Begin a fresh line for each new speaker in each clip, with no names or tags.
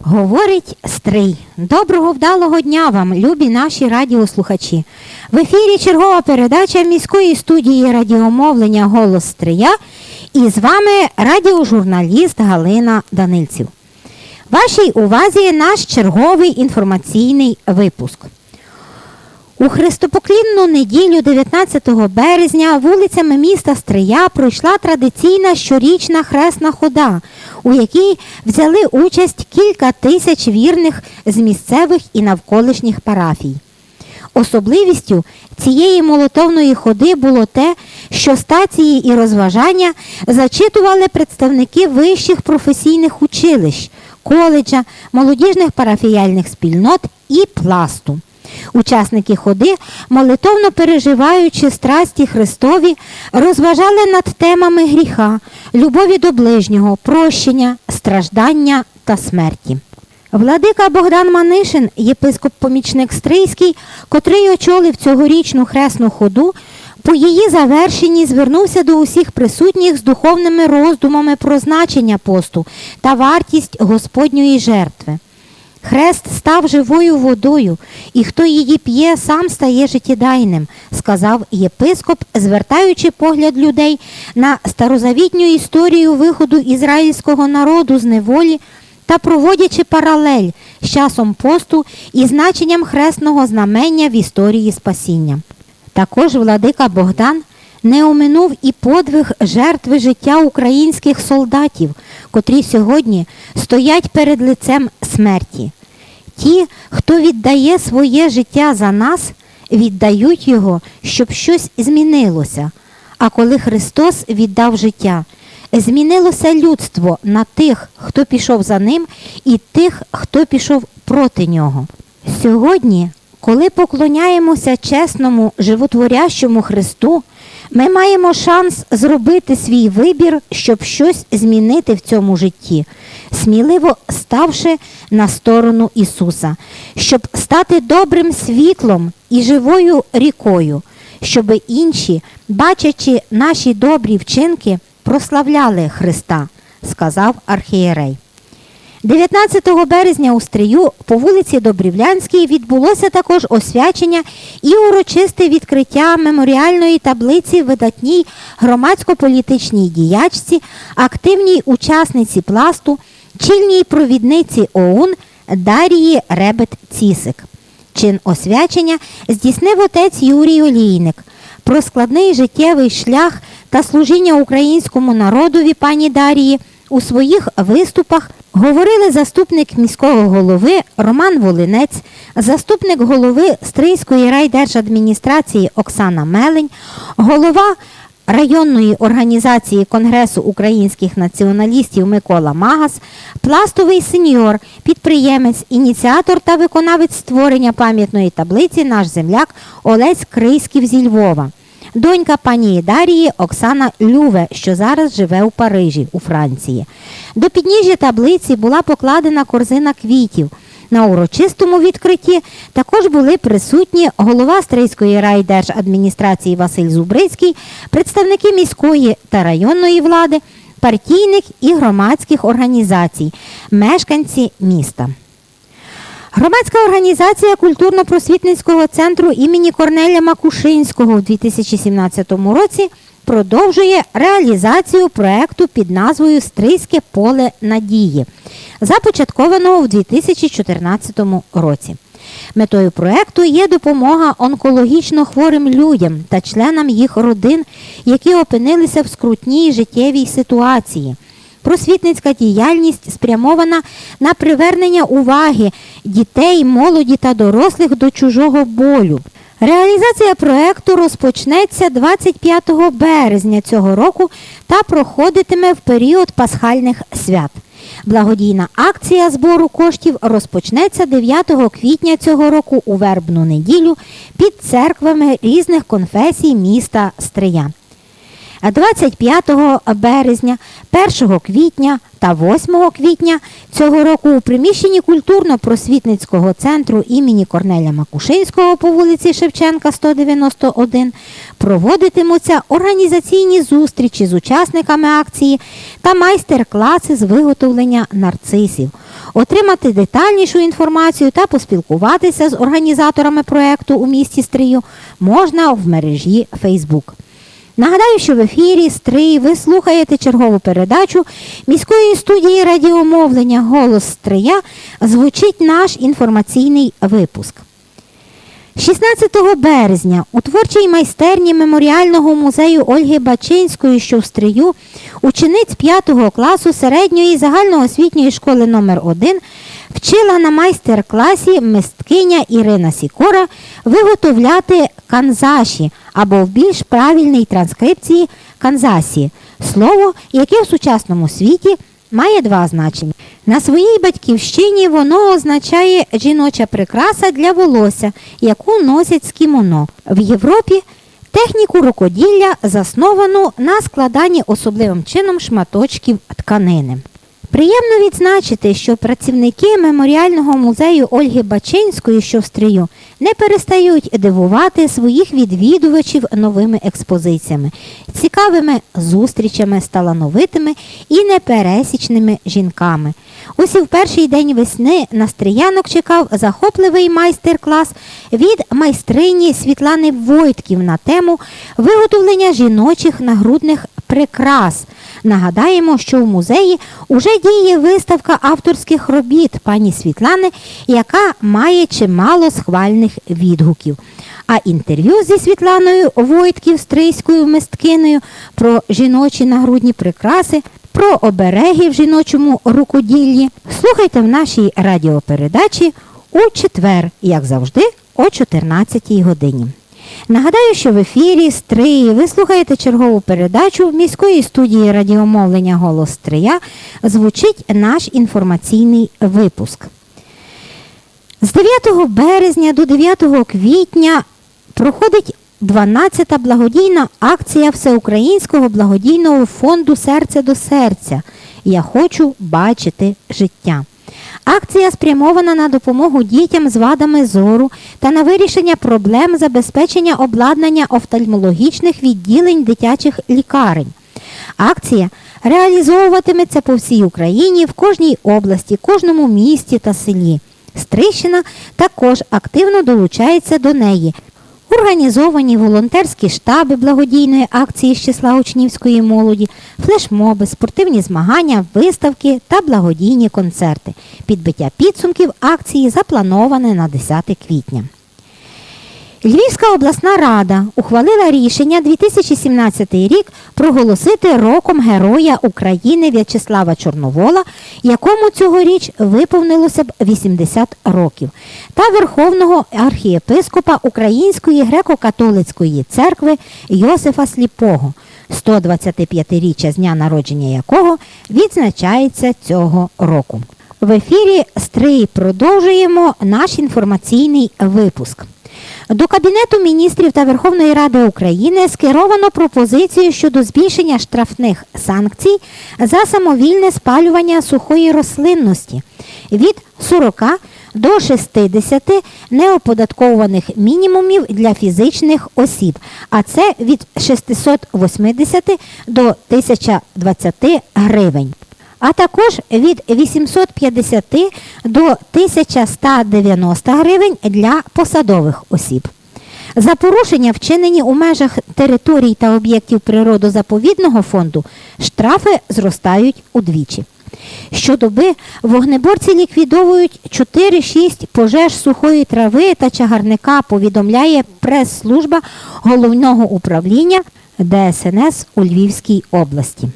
Говорить Стрий. Доброго вдалого дня вам, любі наші радіослухачі. В ефірі чергова передача міської студії радіомовлення Голос Стрия і з вами радіожурналіст Галина Данильців. Вашій увазі наш черговий інформаційний випуск. У хрестопоклінну неділю 19 березня вулицями міста Стрия пройшла традиційна щорічна хресна хода, у якій взяли участь кілька тисяч вірних з місцевих і навколишніх парафій. Особливістю цієї молотовної ходи було те, що стації і розважання зачитували представники вищих професійних училищ, коледжа, молодіжних парафіяльних спільнот і пласту. Учасники ходи, молитовно переживаючи страсті Христові, розважали над темами гріха, любові до ближнього, прощення, страждання та смерті. Владика Богдан Манишин, єпископ-помічник Стрийський, котрий очолив цьогорічну хресну ходу, по її завершенні звернувся до усіх присутніх з духовними роздумами про значення посту та вартість Господньої жертви. Хрест став живою водою, і хто її п'є, сам стає життєдайним, сказав єпископ, звертаючи погляд людей на старозавітню історію виходу ізраїльського народу з неволі та проводячи паралель з часом посту і значенням хресного знамення в історії спасіння. Також владика Богдан не оминув і подвиг жертви життя українських солдатів, котрі сьогодні стоять перед лицем смерті. Ті, хто віддає своє життя за нас, віддають його, щоб щось змінилося. А коли Христос віддав життя, змінилося людство на тих, хто пішов за ним, і тих, хто пішов проти нього. Сьогодні, коли поклоняємося чесному, животворящому Христу, ми маємо шанс зробити свій вибір, щоб щось змінити в цьому житті, сміливо ставши на сторону Ісуса, щоб стати добрим світлом і живою рікою, щоб інші, бачачи наші добрі вчинки, прославляли Христа, сказав архієрей. 19 березня у Стрию по вулиці Добрівлянській відбулося також освячення і урочисте відкриття меморіальної таблиці видатній громадсько-політичній діячці, активній учасниці пласту, чільній провідниці ОУН Дарії Ребет Цісик. Чин освячення здійснив отець Юрій Олійник. Про складний життєвий шлях та служіння українському народові пані Дарії у своїх виступах говорили заступник міського голови Роман Волинець, заступник голови Стрийської райдержадміністрації Оксана Мелень, голова районної організації Конгресу українських націоналістів Микола Магас, пластовий сеньор, підприємець, ініціатор та виконавець створення пам'ятної таблиці наш земляк Олесь Крийськів зі Львова. Донька пані Дарії Оксана Люве, що зараз живе у Парижі, у Франції. До підніжжя таблиці була покладена корзина квітів. На урочистому відкритті також були присутні голова Стрийської райдержадміністрації Василь Зубрицький, представники міської та районної влади, партійних і громадських організацій, мешканці міста. Громадська організація культурно-просвітницького центру імені Корнеля Макушинського у 2017 році продовжує реалізацію проекту під назвою Стрийське поле надії, започаткованого у 2014 році. Метою проекту є допомога онкологічно хворим людям та членам їх родин, які опинилися в скрутній життєвій ситуації. Просвітницька діяльність спрямована на привернення уваги дітей, молоді та дорослих до чужого болю. Реалізація проекту розпочнеться 25 березня цього року та проходитиме в період пасхальних свят. Благодійна акція збору коштів розпочнеться 9 квітня цього року у вербну неділю під церквами різних конфесій міста Стрия. 25 березня, 1 квітня та 8 квітня цього року у приміщенні культурно-просвітницького центру імені Корнеля Макушинського по вулиці Шевченка 191 проводитимуться організаційні зустрічі з учасниками акції та майстер-класи з виготовлення нарцисів. Отримати детальнішу інформацію та поспілкуватися з організаторами проекту у місті Стрию можна в мережі Facebook. Нагадаю, що в ефірі Стрий ви слухаєте чергову передачу міської студії радіомовлення Голос Стрия звучить наш інформаційний випуск. 16 березня у творчій майстерні меморіального музею Ольги Бачинської, що в Стрию, учениць 5 класу середньої загальноосвітньої школи номер 1 вчила на майстер-класі мисткиня Ірина Сікора виготовляти канзаші або в більш правильній транскрипції канзасі слово, яке в сучасному світі має два значення. На своїй батьківщині воно означає жіноча прикраса для волосся, яку носять з кімоно. В Європі техніку рукоділля засновано на складанні особливим чином шматочків тканини. Приємно відзначити, що працівники меморіального музею Ольги Бачинської, що в Стрию, не перестають дивувати своїх відвідувачів новими експозиціями, цікавими зустрічами з талановитими і непересічними жінками. Ось і в перший день весни на стріянок чекав захопливий майстер-клас від майстрині Світлани Войтків на тему виготовлення жіночих нагрудних прикрас. Нагадаємо, що в музеї уже діє виставка авторських робіт пані Світлани, яка має чимало схвальних відгуків. А інтерв'ю зі Світланою Войтків Стрийською мисткиною про жіночі нагрудні прикраси, про обереги в жіночому рукоділлі слухайте в нашій радіопередачі у четвер, як завжди, о 14 годині. Нагадаю, що в ефірі Стрии ви слухаєте чергову передачу в міської студії радіомовлення Голос Стрия звучить наш інформаційний випуск. З 9 березня до 9 квітня проходить 12-та благодійна акція Всеукраїнського благодійного фонду Серце до серця. Я хочу бачити життя. Акція спрямована на допомогу дітям з вадами зору та на вирішення проблем забезпечення обладнання офтальмологічних відділень дитячих лікарень. Акція реалізовуватиметься по всій Україні в кожній області, кожному місті та селі. Стрищина також активно долучається до неї. Організовані волонтерські штаби благодійної акції з числа учнівської молоді, флешмоби, спортивні змагання, виставки та благодійні концерти. Підбиття підсумків акції заплановане на 10 квітня. Львівська обласна рада ухвалила рішення 2017 рік проголосити роком Героя України В'ячеслава Чорновола, якому цьогоріч виповнилося б 80 років, та Верховного архієпископа Української греко-католицької церкви Йосифа Сліпого, 125-річчя з дня народження якого відзначається цього року. В ефірі Стрий продовжуємо наш інформаційний випуск. До Кабінету міністрів та Верховної Ради України скеровано пропозицію щодо збільшення штрафних санкцій за самовільне спалювання сухої рослинності від 40 до 60 неоподатковуваних мінімумів для фізичних осіб, а це від 680 до 1020 гривень а також від 850 до 1190 гривень для посадових осіб. За порушення, вчинені у межах територій та об'єктів природозаповідного фонду, штрафи зростають удвічі. Щодоби вогнеборці ліквідовують 4-6 пожеж сухої трави та чагарника, повідомляє прес-служба головного управління ДСНС у Львівській області.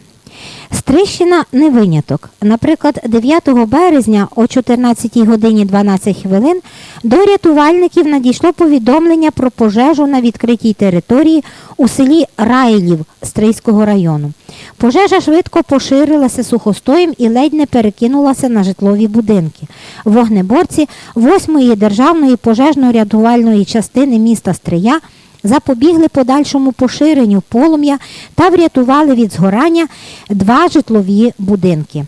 Стрищина не виняток. Наприклад, 9 березня о 14 годині 12 хвилин до рятувальників надійшло повідомлення про пожежу на відкритій території у селі Райлів Стрийського району. Пожежа швидко поширилася сухостоєм і ледь не перекинулася на житлові будинки. Вогнеборці 8-ї державної пожежно-рятувальної частини міста Стрия запобігли подальшому поширенню полум'я та врятували від згорання два житлові будинки.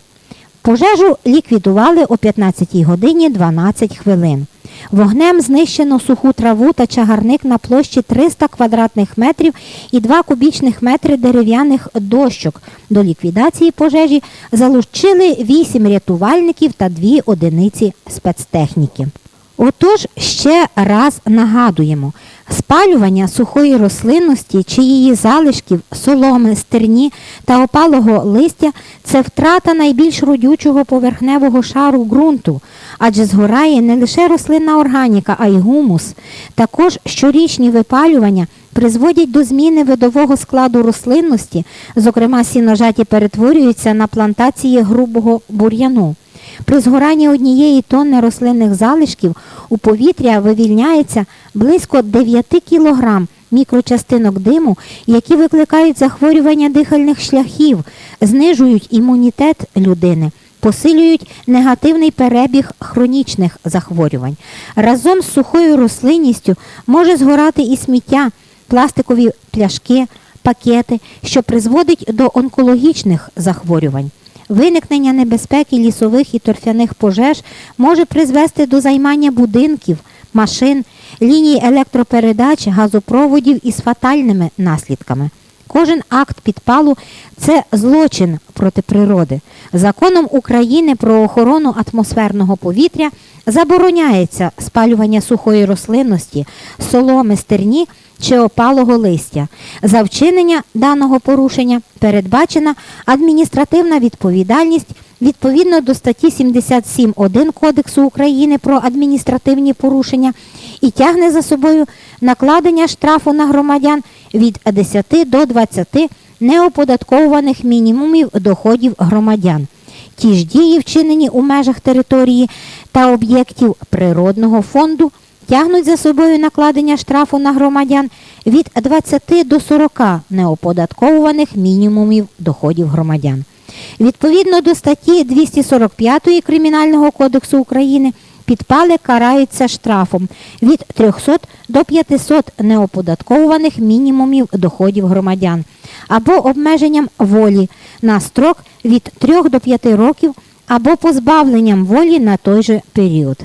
Пожежу ліквідували о 15 годині 12 хвилин. Вогнем знищено суху траву та чагарник на площі 300 квадратних метрів і 2 кубічних метри дерев'яних дощок. До ліквідації пожежі залучили 8 рятувальників та 2 одиниці спецтехніки. Отож, ще раз нагадуємо, спалювання сухої рослинності чи її залишків, соломи, стерні та опалого листя це втрата найбільш родючого поверхневого шару ґрунту, адже згорає не лише рослинна органіка, а й гумус. Також щорічні випалювання призводять до зміни видового складу рослинності, зокрема сіножаті перетворюються на плантації грубого бур'яну. При згоранні однієї тонни рослинних залишків у повітря вивільняється близько 9 кг мікрочастинок диму, які викликають захворювання дихальних шляхів, знижують імунітет людини. Посилюють негативний перебіг хронічних захворювань. Разом з сухою рослинністю може згорати і сміття, пластикові пляшки, пакети, що призводить до онкологічних захворювань. Виникнення небезпеки лісових і торфяних пожеж може призвести до займання будинків, машин, ліній електропередач, газопроводів із фатальними наслідками. Кожен акт підпалу це злочин проти природи. Законом України про охорону атмосферного повітря забороняється спалювання сухої рослинності, соломи, стерні чи опалого листя. За вчинення даного порушення передбачена адміністративна відповідальність відповідно до статті 77.1 Кодексу України про адміністративні порушення і тягне за собою накладення штрафу на громадян від 10 до 20 неоподатковуваних мінімумів доходів громадян. Ті ж дії, вчинені у межах території та об'єктів природного фонду, тягнуть за собою накладення штрафу на громадян від 20 до 40 неоподатковуваних мінімумів доходів громадян. Відповідно до статті 245 Кримінального кодексу України підпали караються штрафом від 300 до 500 неоподатковуваних мінімумів доходів громадян або обмеженням волі на строк від 3 до 5 років або позбавленням волі на той же період.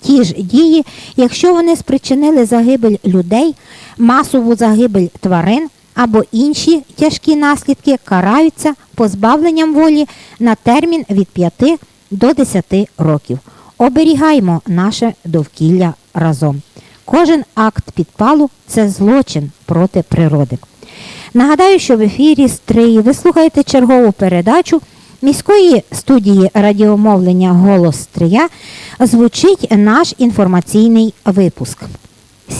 Ті ж дії, якщо вони спричинили загибель людей, масову загибель тварин або інші тяжкі наслідки, караються позбавленням волі на термін від 5 до 10 років. Оберігаймо наше довкілля разом. Кожен акт підпалу це злочин проти природи. Нагадаю, що в ефірі Стрий ви слухаєте чергову передачу міської студії радіомовлення Голос Стрия звучить наш інформаційний випуск.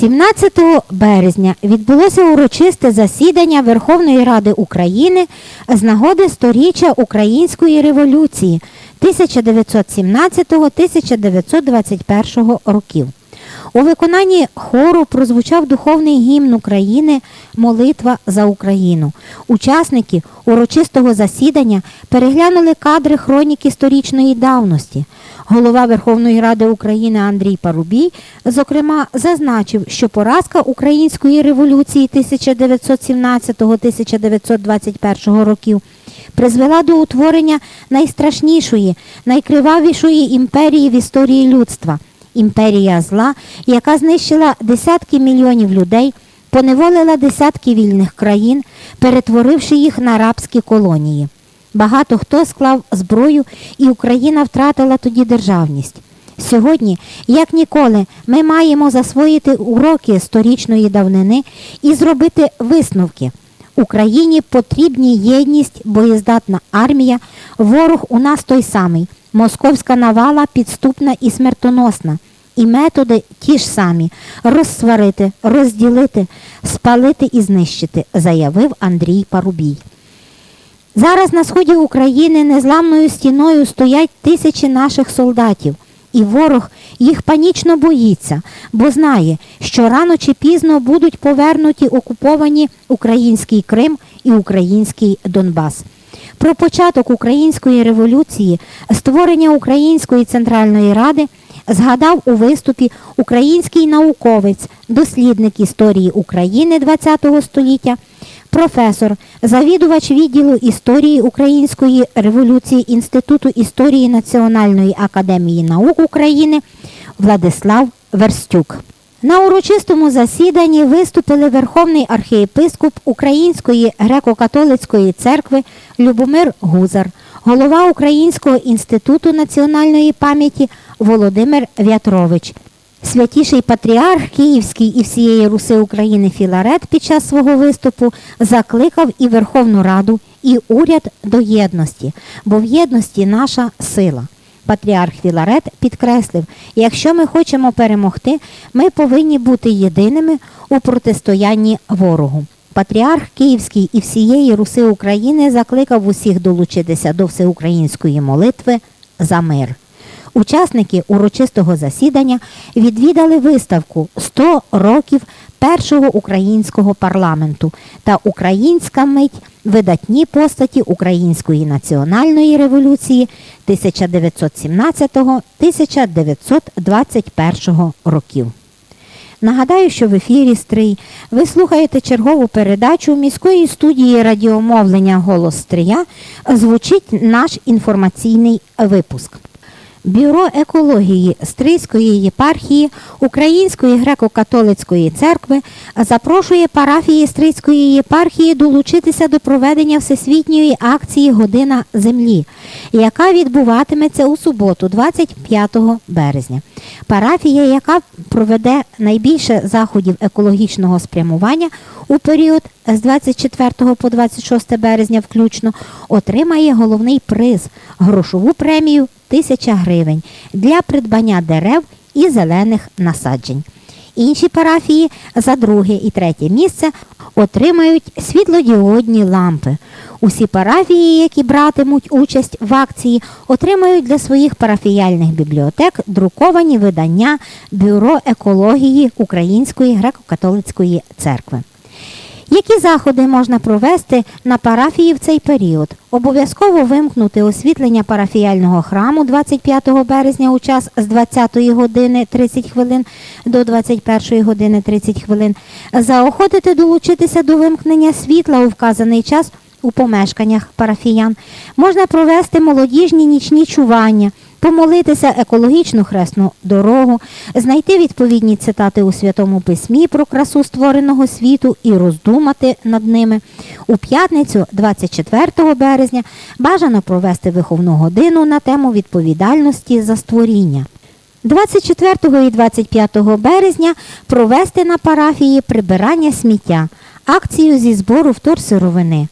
17 березня відбулося урочисте засідання Верховної Ради України з нагоди сторіччя Української революції 1917-1921 років. У виконанні хору прозвучав духовний гімн України Молитва за Україну. Учасники урочистого засідання переглянули кадри хроніки сторічної давності. Голова Верховної Ради України Андрій Парубій, зокрема, зазначив, що поразка української революції 1917-1921 років призвела до утворення найстрашнішої, найкривавішої імперії в історії людства імперія зла, яка знищила десятки мільйонів людей, поневолила десятки вільних країн, перетворивши їх на рабські колонії. Багато хто склав зброю, і Україна втратила тоді державність. Сьогодні, як ніколи, ми маємо засвоїти уроки сторічної давнини і зробити висновки. Україні потрібні єдність, боєздатна армія, ворог у нас той самий. Московська навала підступна і смертоносна. І методи ті ж самі розсварити, розділити, спалити і знищити, заявив Андрій Парубій. Зараз на сході України незламною стіною стоять тисячі наших солдатів, і ворог їх панічно боїться, бо знає, що рано чи пізно будуть повернуті окуповані український Крим і український Донбас. Про початок української революції, створення Української центральної ради згадав у виступі український науковець, дослідник історії України ХХ століття, професор, завідувач відділу історії Української революції Інституту історії Національної академії наук України Владислав Верстюк. На урочистому засіданні виступили Верховний архієпископ Української греко-католицької церкви Любомир Гузар, голова Українського інституту національної пам'яті Володимир В'ятрович, Святіший патріарх Київський і всієї Руси України Філарет під час свого виступу закликав і Верховну Раду, і уряд до єдності, бо в єдності наша сила. Патріарх Філарет підкреслив, якщо ми хочемо перемогти, ми повинні бути єдиними у протистоянні ворогу. Патріарх Київський і всієї Руси України закликав усіх долучитися до всеукраїнської молитви за мир. Учасники урочистого засідання відвідали виставку «100 років першого українського парламенту та Українська мить видатні постаті Української національної революції 1917-1921 років. Нагадаю, що в ефірі Стрий ви слухаєте чергову передачу міської студії радіомовлення Голос Стрия. Звучить наш інформаційний випуск. Бюро екології Стрийської єпархії Української греко-католицької церкви запрошує парафії Стрийської єпархії долучитися до проведення всесвітньої акції Година землі, яка відбуватиметься у суботу, 25 березня. Парафія, яка проведе найбільше заходів екологічного спрямування у період з 24 по 26 березня включно, отримає головний приз грошову премію 1000 гривень для придбання дерев і зелених насаджень. Інші парафії за друге і третє місце отримають світлодіодні лампи. Усі парафії, які братимуть участь в акції, отримають для своїх парафіяльних бібліотек друковані видання Бюро екології Української греко-католицької церкви. Які заходи можна провести на парафії в цей період? Обов'язково вимкнути освітлення парафіяльного храму 25 березня у час з 20 години 30 хвилин до 21 години 30 хвилин. Заохотити долучитися до вимкнення світла у вказаний час у помешканнях парафіян. Можна провести молодіжні нічні чування помолитися екологічну хресну дорогу, знайти відповідні цитати у Святому Письмі про красу створеного світу і роздумати над ними. У п'ятницю, 24 березня, бажано провести виховну годину на тему відповідальності за створіння. 24 і 25 березня провести на парафії прибирання сміття, акцію зі збору вторсировини,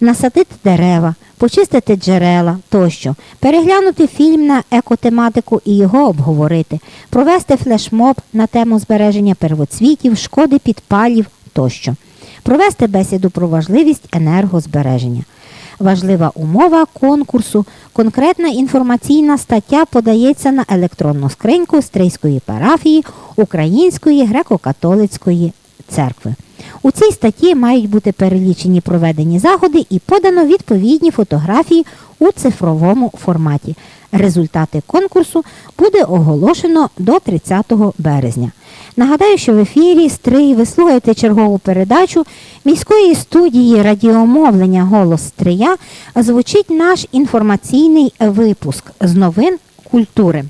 насадити дерева, почистити джерела тощо, переглянути фільм на екотематику і його обговорити, провести флешмоб на тему збереження первоцвітів, шкоди підпалів тощо, провести бесіду про важливість енергозбереження. Важлива умова конкурсу. Конкретна інформаційна стаття подається на електронну скриньку Стрийської парафії Української греко-католицької церкви. У цій статті мають бути перелічені проведені заходи і подано відповідні фотографії у цифровому форматі. Результати конкурсу буде оголошено до 30 березня. Нагадаю, що в ефірі Стрий ви слухаєте чергову передачу міської студії радіомовлення Голос Стрия звучить наш інформаційний випуск з новин культури.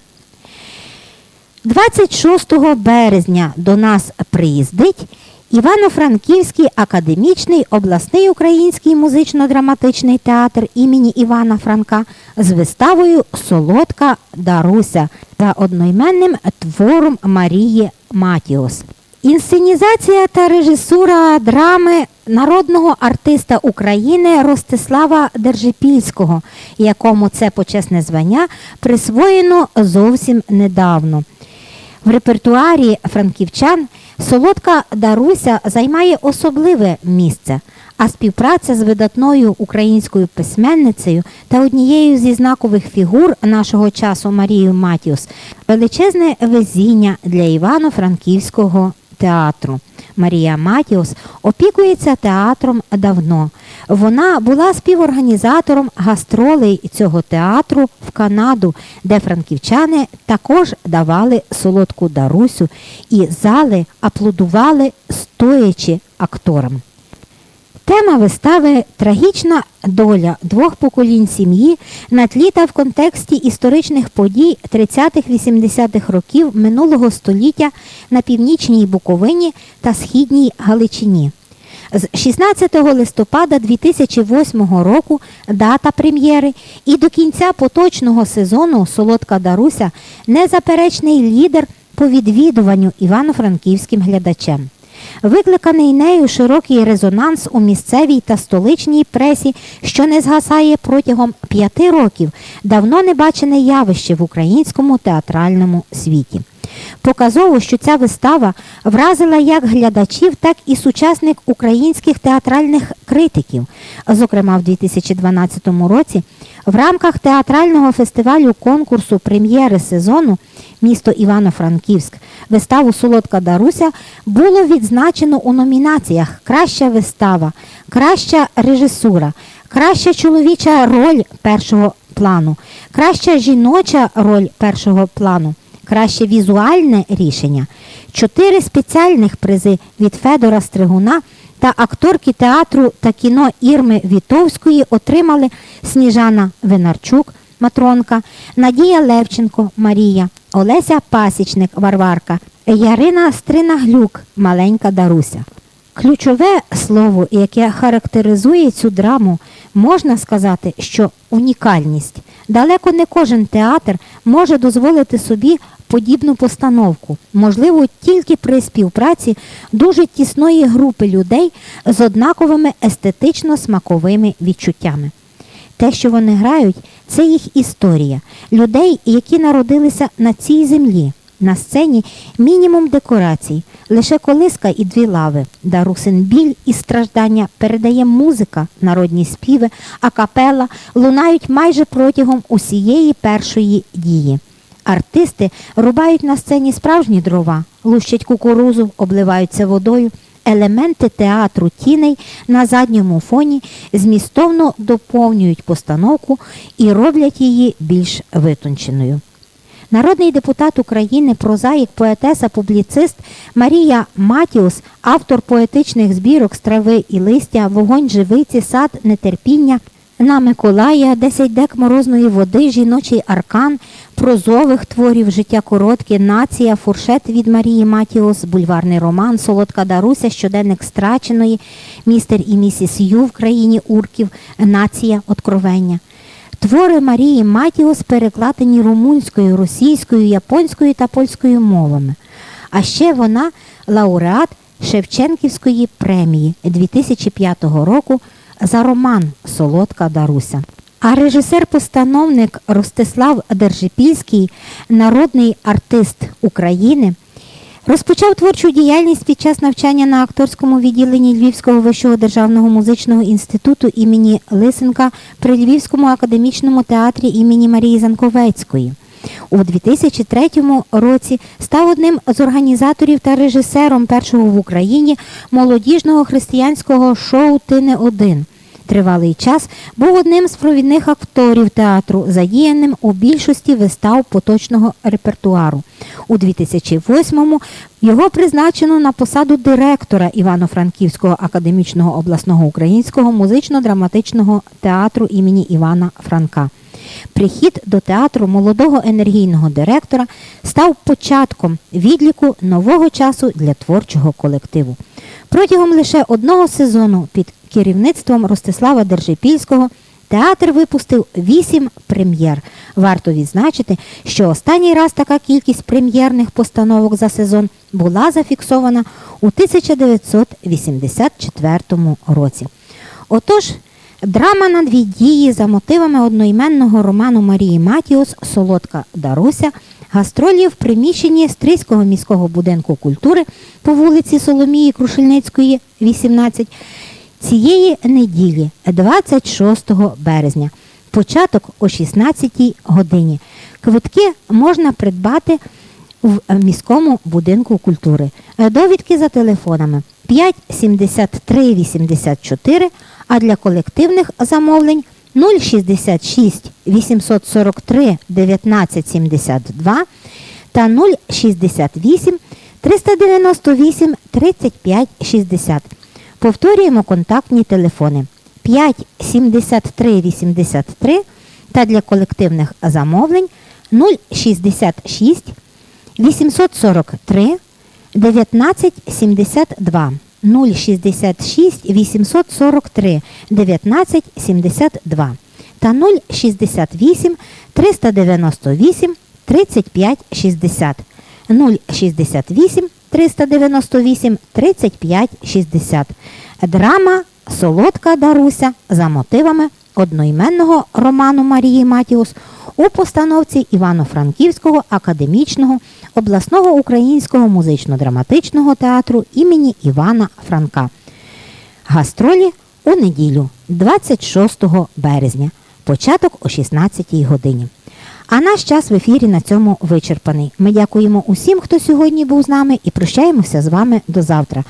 26 березня до нас приїздить Івано-Франківський академічний обласний український музично-драматичний театр імені Івана Франка з виставою Солодка Даруся та одноіменним твором Марії Матіос. Інсценізація та режисура драми народного артиста України Ростислава Держипільського, якому це почесне звання присвоєно зовсім недавно. В репертуарі франківчан солодка Даруся займає особливе місце, а співпраця з видатною українською письменницею та однією зі знакових фігур нашого часу Марією Матіус величезне везіння для Івано-Франківського театру. Марія Матіус опікується театром давно. Вона була співорганізатором гастролей цього театру в Канаду, де франківчани також давали солодку Дарусю і зали аплодували стоячи акторам. Тема вистави трагічна доля двох поколінь сім'ї на тлі та в контексті історичних подій 30-80-х років минулого століття на північній Буковині та східній Галичині. З 16 листопада 2008 року дата прем'єри і до кінця поточного сезону Солодка Даруся незаперечний лідер по відвідуванню івано-франківським глядачем. Викликаний нею широкий резонанс у місцевій та столичній пресі, що не згасає протягом п'яти років, давно не бачене явище в українському театральному світі. Показово, що ця вистава вразила як глядачів, так і сучасних українських театральних критиків. Зокрема, в 2012 році в рамках театрального фестивалю конкурсу прем'єри сезону місто Івано-Франківськ виставу Солодка Даруся було відзначено у номінаціях Краща вистава, краща режисура, краща чоловіча роль першого плану, краща жіноча роль першого плану, краще візуальне рішення, чотири спеціальних призи від Федора Стригуна та акторки театру та кіно Ірми Вітовської отримали Сніжана Винарчук, Матронка, Надія Левченко, Марія, Олеся Пасічник, Варварка, Ярина Стринаглюк, маленька Даруся. Ключове слово, яке характеризує цю драму, можна сказати, що унікальність. Далеко не кожен театр може дозволити собі подібну постановку, можливо, тільки при співпраці дуже тісної групи людей з однаковими естетично-смаковими відчуттями. Те, що вони грають, це їх історія людей, які народилися на цій землі. На сцені мінімум декорацій, лише колиска і дві лави. Дарусин біль і страждання передає музика, народні співи, а капела лунають майже протягом усієї першої дії. Артисти рубають на сцені справжні дрова, лущать кукурузу, обливаються водою. Елементи театру тіней на задньому фоні змістовно доповнюють постановку і роблять її більш витонченою. Народний депутат України, прозаїк, поетеса, публіцист Марія Матіус, автор поетичних збірок Страви і листя, вогонь живиці, сад, нетерпіння. На Миколая, 10 дек морозної води, жіночий аркан, прозових творів, життя коротке, нація, фуршет від Марії Матіос, бульварний роман, Солодка Даруся, щоденник страченої, містер і місіс Ю в країні урків, нація, откровення. Твори Марії Матіос перекладені румунською, російською, японською та польською мовами. А ще вона лауреат Шевченківської премії 2005 року за роман Солодка Даруся. А режисер-постановник Ростислав Держипільський, народний артист України, розпочав творчу діяльність під час навчання на акторському відділенні Львівського вищого державного музичного інституту імені Лисенка при Львівському академічному театрі імені Марії Занковецької. У 2003 році став одним з організаторів та режисером першого в Україні молодіжного християнського шоу Ти не один. Тривалий час був одним з провідних акторів театру, задіяним у більшості вистав поточного репертуару. У 2008-му його призначено на посаду директора Івано-Франківського академічного обласного українського музично-драматичного театру імені Івана Франка. Прихід до театру молодого енергійного директора став початком відліку нового часу для творчого колективу. Протягом лише одного сезону під керівництвом Ростислава Держипільського театр випустив вісім прем'єр. Варто відзначити, що останній раз така кількість прем'єрних постановок за сезон була зафіксована у 1984 році. Отож, драма на дві дії за мотивами одноіменного роману Марії Матіос Солодка Даруся гастролі в приміщенні Стрийського міського будинку культури по вулиці Соломії Крушельницької, 18, цієї неділі, 26 березня, початок о 16 годині. Квитки можна придбати в міському будинку культури. Е, Довідки за телефонами 5 73 84, а для колективних замовлень 066 843 19 72 та 068 398 35 60. Повторюємо контактні телефони 5 73 83 та для колективних замовлень 066 843 1972 066 843 1972 та 068 398 35 60 068 398 35 60 Драма Солодка Даруся за мотивами одноіменного роману Марії Матіус у постановці Івано-Франківського академічного обласного українського музично-драматичного театру імені Івана Франка. Гастролі у неділю, 26 березня, початок о 16 годині. А наш час в ефірі на цьому вичерпаний. Ми дякуємо усім, хто сьогодні був з нами, і прощаємося з вами до завтра.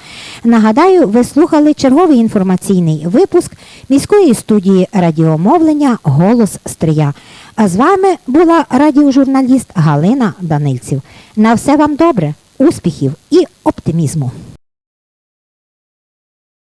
Нагадаю, ви слухали черговий інформаційний випуск міської студії радіомовлення Голос Стрия. А з вами була радіожурналіст Галина Данильців. На все вам добре, успіхів і оптимізму!